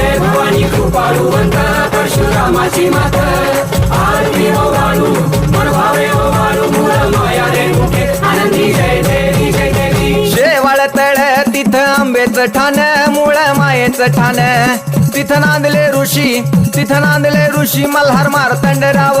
जय भवानी कृपाळूवंत परशुरामाची मात. आरती ओ वाळू मन भावे ओ मूळ माया रे मुखे. आनंदी जय देवी जय देवी. शेवाळ तळ तिथं आंबेचं ठाण मूळ मायेचं ठाण. तिथं नांदले ऋषी तिथं नांदले ऋषी मल्हार मारतंड राव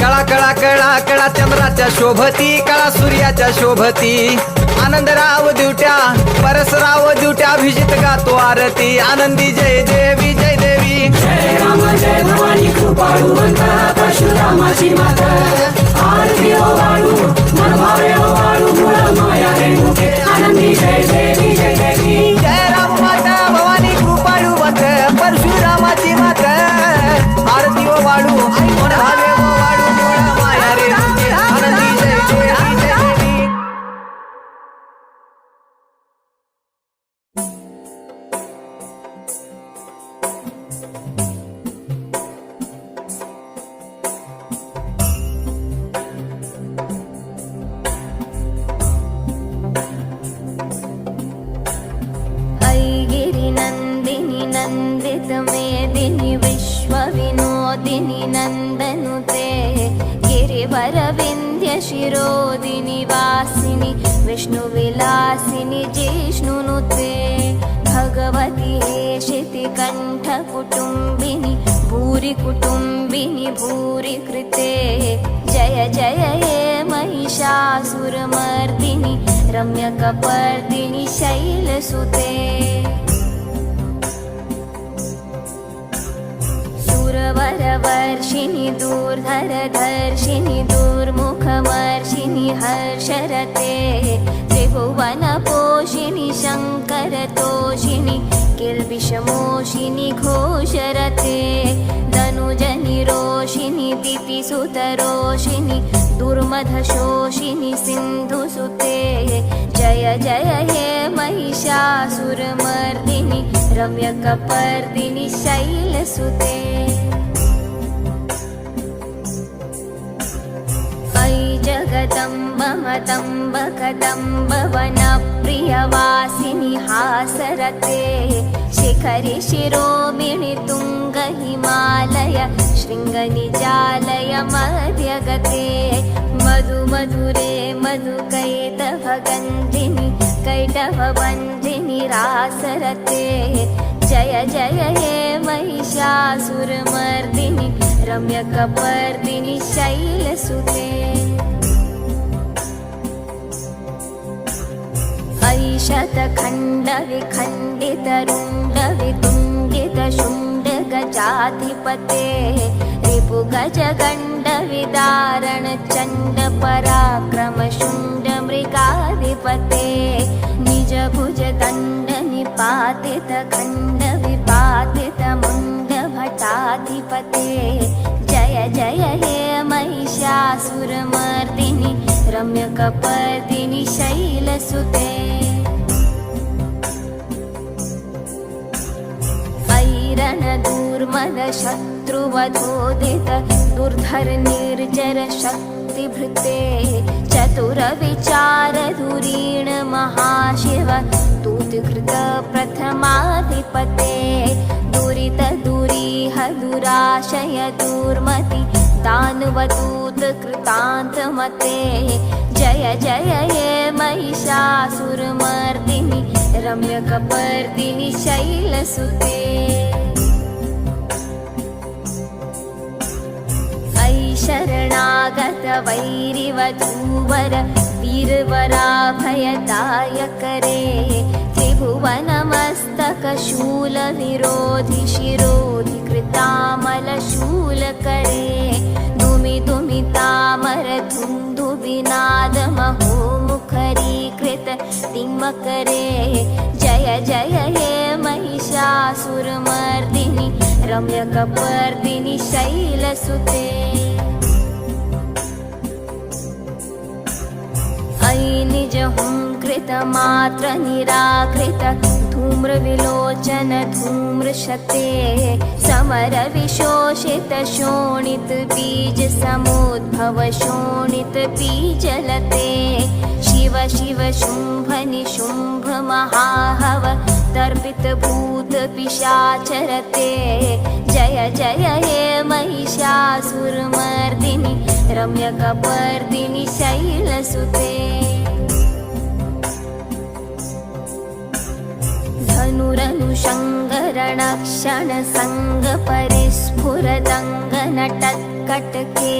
कळा कळा कळा कळा चंद्राच्या शोभती कळा सूर्याच्या शोभती. आनंदराव दिवट्या परसराव दिवट्या अभिजित गातो आरती. आनंदी जय देवी जय देवी जय जय भवानी परशुरामाची माता आरती ऐगिरिनन्दिनि नन्दित मेदिनि विश्वविनोदिनि नन्दनुते गिरिवरविन्ध्यशिरोदिनि वासिनि विष्णुविलासिनि जिष्णुनुते भगवति हेशितिकण्ठकुटुम्बिनि भूरि कुटुम्बिनि भूरि कृते जय जय हे महिषासुरमर्दिनि रम्यकपर्दिनि शैलसुते वरवर्षिणि दूर्धरधर्षिणि दूर्मुखमर्षिणि हर्षरते त्रिभुवनपोषिणि शङ्करतोषिणि किल्बिषमोषिणि घोषरते धनुजनि रोषिनि दुर्मधशोषिणि सिन्धुसुते जय जय हे महिषासुरमर्दिनि रम्यकपर्दिनि शैलसुते अयि जगदम्ब मतम्ब कदम्ब वनप्रियवासिनि हासरते। शिखरि शिरोमिणि तुङ्ग हिमालय शृङ्गनिजालय मध्यगते। मधु मधुरे मधुकैटभगन्धिनि रासरते जय जय हे महिषासुरमर्दिनि रम्यकपर्दिनि शैलसुते। ऐशतखण्डविखण्डितरुण्डवितुण्डितशुण्डगजाधिपते। रिपुगजगण्डविदारण मुण्डभटाधिपते जय जय हे महिषासुरमर्दिनि रम्यकपर्दिनि शैलसुते। ऐरणदूर्मद शत्रुवधोदित दुर्धर निर्जर शक्तिभृते चतुरविचारधुरीण महाशिव दूतकृत प्रथमाधिपते। दुरित दुरीह दुराशय दुर्मति दानवदूत कृतान्तमते। जय जय हे महिषासुरमर्दिनि रम्यकपर्दिनि शैलसुते। ऐ वैरिवधूवर वीरवराभयदायकरे त्रिभुवनमस्तकशूलविरोधि शिरोधि कृतामलशूलकरे जय जय हे महिषासुरमर्दिनि रम्यकपर्दिनि शैलसुते अयि निज हुङ्कृत मात्र निराकृत धूम्रविलोचन धूम्रशते समर विशोषित शोणित बीज समुद्भव शोणित बीजलते। शिव शिव शुम्भ निशुम्भ महाहव तर्पित भूत पिशाचरते। जय जय हे महिषासुरमर्दिनि रम्यकपर्दिनि शैलसुते धनुरनुशङ्करणक्षण सङ्गपरिस्फुरदङ्गनटत्कटके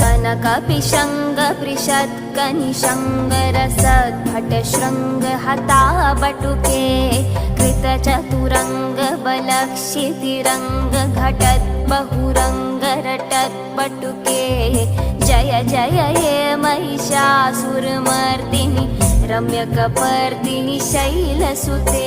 कनकपिशङ्गपृषत्कनिशङ्गरसद्भट शृङ्गहताबटुके कृतचतुरङ्गबलक्षितिरङ्ग घटत् बहुरङ्गरटत्पटुके जय जय हे महिषासुरमर्दिनि रम्यकपर्दिनि शैलसुते